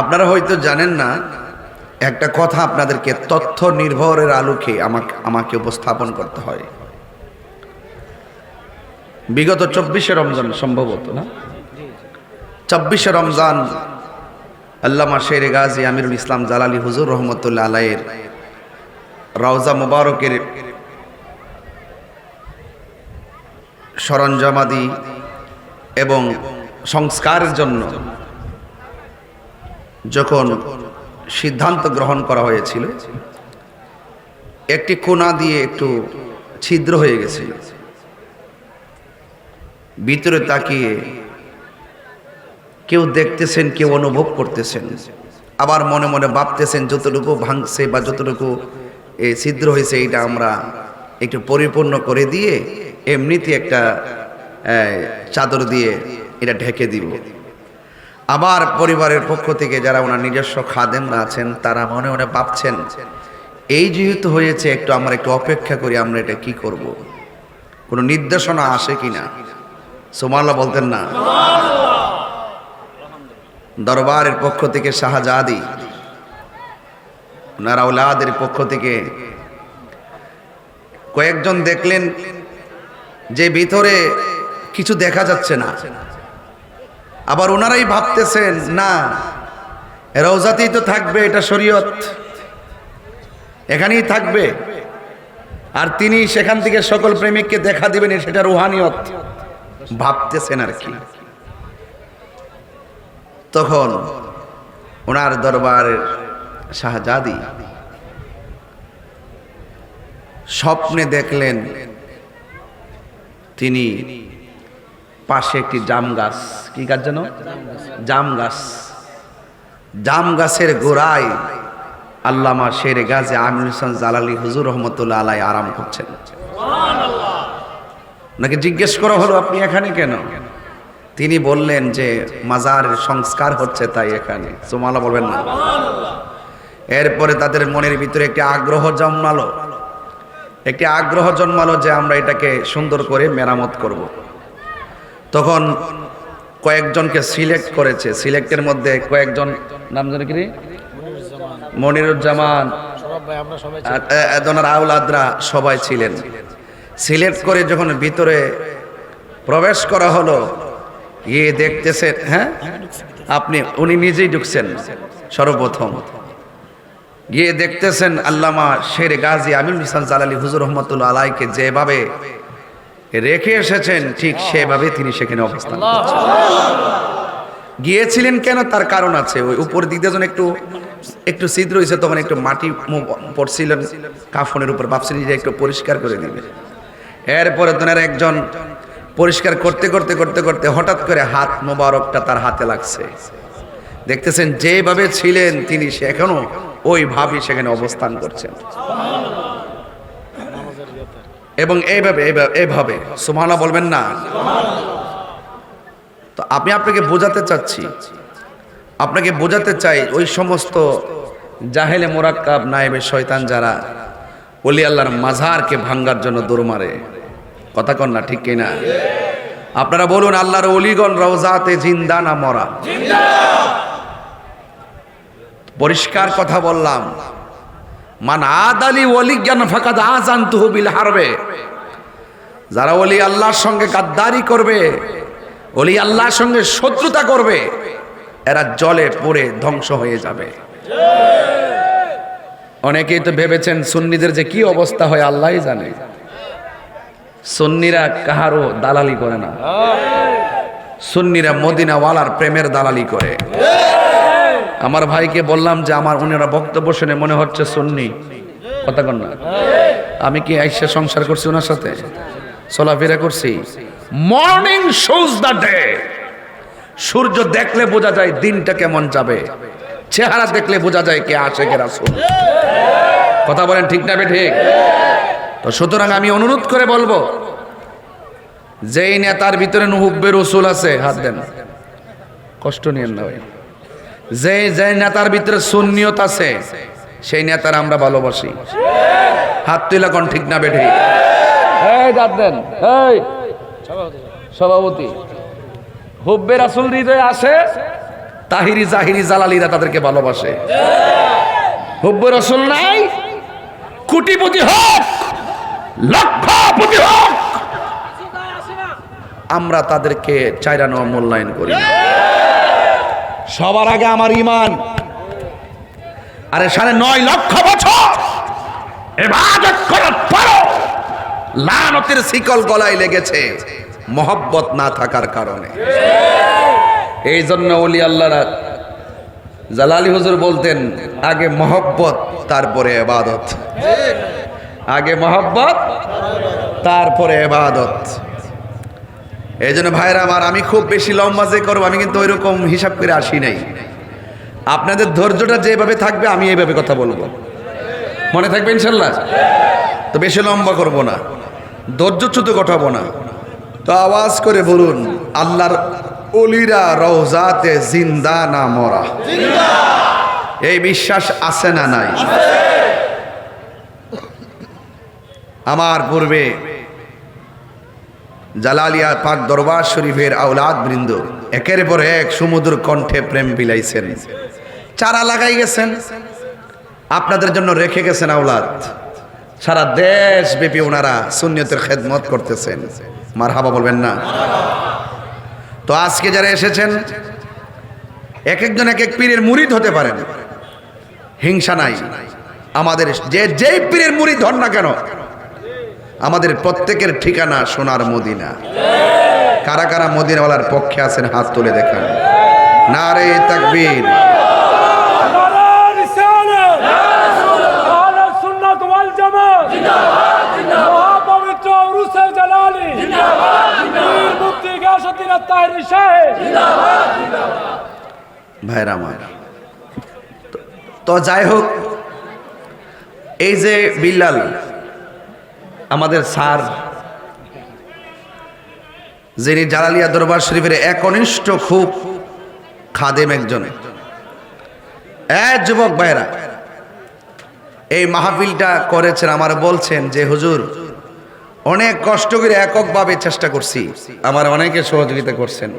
আপনারা হয়তো জানেন না, একটা কথা আপনাদেরকে তথ্য নির্ভরের আলোকে আমাকে আমাকে উপস্থাপন করতে হয়। বিগত চব্বিশে রমজান সম্ভবত, না? চব্বিশে রমজান আল্লামা শের গাজী আমিরুল ইসলাম জালালী হুজুর রহমতুল্লাহ আলাইয়ের রওজা মুবারকের সরঞ্জামাদি এবং সংস্কারের জন্য যখন সিদ্ধান্ত গ্রহণ করা হয়েছিল, একটি কোনা দিয়ে একটু ছিদ্র হয়ে গেছে। ভিতরে তাকিয়ে কেউ দেখতেছেন, কেউ অনুভব করতেছেন। আবার মনে মনে ভাবতেছেন, যতটুকু ভাঙছে বা যতটুকু এ ছিদ্র হয়েছে, এটা আমরা একটু পরিপূর্ণ করে দিয়ে এমনিতে একটা চাদর দিয়ে এটা ঢেকে দিব। আবার পরিবারের পক্ষ থেকে যারা ওনার নিজস্ব খাদেমরা আছেন, তারা মনে মনে ভাবছেন, এই যেহেতু হয়েছে, একটু আমরা একটু অপেক্ষা করি আমরা এটা কি করব। কোনো নির্দেশনা আসে কিনা সোমাল্লা বলতেন না। দরবারের পক্ষ থেকে শাহজাদি, ওনার আউলাদের পক্ষ থেকে কয়েকজন দেখলেন যে ভিতরে কিছু দেখা যাচ্ছে না। আবার ওনারাই ভাবতেছেন, না, রওজাতেই তো থাকবে এটা শরীয়ত। এখানেই থাকবে। আর তিনি সেখান থেকে সকল প্রেমিককে দেখা দিবেন, সেটা রুহানিয়ত। ভাবতেছেন আর কি। তখন ওনার দরবারের শাহজাদি স্বপ্নে দেখলেন তিনি পাশে একটি জাম গাছ। কি গাছ যেন? জাম গাছ। জাম গাছের গোড়ায় আল্লামা শের গাজে আমির হোসেন জালালি হুজুর রহমতুল্লাহ আলাই আরাম করছেন। নাকি জিজ্ঞেস করা হলো, আপনি এখানে কেন? তিনি বললেন যে মাজারের সংস্কার হচ্ছে তাই এখানে। সোমালা বলবেন না। এরপরে তাদের মনের ভিতরে একটি আগ্রহ জন্মালো। একটি আগ্রহ জন্মালো যে আমরা এটাকে সুন্দর করে মেরামত করব। তখন কয়েকজনকে সিলেক্ট করেছে। সিলেক্টের মধ্যে কয়েকজন নাম জানি কি মনিরুজ্জামান। আউলাদরা সবাই ছিলেন। সিলেক্ট করে যখন ভিতরে প্রবেশ করা হলো গিয়ে দেখতেছেন হ্যাঁ? আপনি, উনি নিজেই ঢুকছেন, সর্বপ্রথম। গিয়ে দেখতেছেন আল্লামা শের গাজী আমির মিসান জালালি হুজুর রহমতুল্লাহ আলাইকে যেভাবে রেখে এসেছেন ঠিক সেভাবে তিনি সেখানে অবস্থান করছেন। গিয়েছিলেন কেন? তার কারণ আছে। ওই উপর দিক দিয়ে একটু একটু ছিদ্র হয়েছে তখন একটু মাটি পড়ছিলেন কাফনের উপর ভাবছিলেন যে একটু পরিষ্কার করে দিবে। এরপরে তোনার একজন পরিষ্কার করতে করতে করতে করতে হঠাৎ করে হাত মোবারকটা তার হাতে লাগছে। দেখতেছেন যেভাবে ছিলেন তিনি সেখানেও ওইভাবে সেখানে অবস্থান করছেন। এবং এইভাবে এইভাবে সুমানা বলবেন না? তো আমি আপনাকে বোঝাতে চাচ্ছি। আপনাকে বোঝাতে চাই ওই সমস্ত জাহেলে মোরাক্কাব নায়েবে শয়তান যারা অলি আল্লাহর মাঝারকে ভাঙ্গার জন্য দৌড় মারে। কথা কন না, ঠিক কিনা? আপনারা বলুন, আল্লাহর অলিগণ রওজাতে জিন্দা না মরা? পরিষ্কার কথা বললাম। মান আদালি ওলি জ্ঞান ফাকাদ আজান তুহবিল হারবে। যারা ওলি আল্লাহর সঙ্গে গাদ্দারি করবে, ওলি আল্লাহর সঙ্গে শত্রুতা করবে, এরা জলে পড়ে ধ্বংস হয়ে যাবে। অনেকেই তো ভেবেছেন সুন্নিদের যে কি অবস্থা হয়, আল্লাহই জানে। সুন্নিরা কাহারও দালালি করে না। সুন্নিরা মদিনাওয়ালার প্রেমের দালালি করে। আমার ভাইকে বললাম যে আমার উনারা বক্তব্য শুনে মনে হচ্ছে সুন্নি। কথা না। আমি কি আইসা সংসার করছি ওনার সাথে? চলাফেরা করছি। মর্নিং শোজ দ্য ডে সূর্য দেখলে বোঝা যায় দিনটা কেমন যাবে। চেহারা দেখলে বোঝা যায় কে আসে, কে রাসূল। কথা বলেন ঠিক না ঠিক তো সুতরাং আমি অনুরোধ করে বলব, যেই নেতার ভিতরে নুহুব্বে রসুল আছে, হাত দেন। কষ্ট নিয়েন না ভাই। যে যে নেতার ভিতরে সুন্নিয়ত আছে সেই নেতার আমরা ভালোবাসি। হাত তুলা কোন ঠিক না বেঠে? এই দাঁত দেন এই। সভাপতি হুব্বে রাসুল হৃদয়ে আসে তাহিরি জাহিরি জালালিরা তাদেরকে ভালোবাসে। হুব্ব রসুল নাই কোটিপতি হোক লক্ষপতি হোক। আমরা তাদেরকে চাইরানো মূল্যায়ন করি না। সবার আগে আমার ইমান আরে সাড়ে নয় লক্ষ বছর এবাদত করার পরও লানতের শিকল গলায় লেগেছে মহব্বত না থাকার কারণে। এই জন্য অলি আল্লাহরা জালালি হুজুর বলতেন, আগে মহব্বত, তারপরে এবাদত। আগে মহব্বত, তারপরে এবাদত। এই জন্য ভাইরা আমার, আমি খুব বেশি লম্বা যে করব, আমি কিন্তু ওইরকম হিসাব করে আসি নাই। আপনাদের ধৈর্যটা যেভাবে থাকবে, আমি এইভাবে কথা বলব। মনে থাকবে ইনশাল্লাহ? তো বেশি লম্বা করব না। ধৈর্যচ্যুত ঘটাবো না। তো আওয়াজ করে বলুন, আল্লাহর অলিরা রওজাতে জিন্দা না মরা? এই বিশ্বাস আছে না নাই? আমার পূর্বে জালালিয়া পাক দরবার শরীফের আওলাদ বৃন্দ একের পর এক সমুদ্র কণ্ঠে প্রেম বিলাইছেন। চারা লাগাই গেছেন। আপনাদের জন্য রেখে গেছেন আওলাদ। সারা দেশ ব্যাপী ওনারা সুন্নিয়তের খেদমত করতেছেন। মার হাবা বলবেন না। তো আজকে যারা এসেছেন, এক একজন এক এক পীরের মুরিদ হতে পারেন। হিংসা নাই। আমাদের যে যেই পীরের মুরিদ হন না কেন আমাদের প্রত্যেকের ঠিকানা সোনার মদিনা। কারা কারা মদিনাওয়ালার পক্ষে আছেন, হাত তুলে দেখান। না রে তাকবীর তো যাই হোক, এই যে বিল্লাল আমাদের স্যার যিনি জালালিয়া দরবার শরীফের একনিষ্ঠ খুব খাদেম একজন। এ যুবক ভাইরা এই মাহফিলটা করেছেন আমার বলছেন যে, হুজুর, অনেক কষ্ট করে এককভাবে চেষ্টা করছি। আমার অনেকে সহযোগিতা করছেন।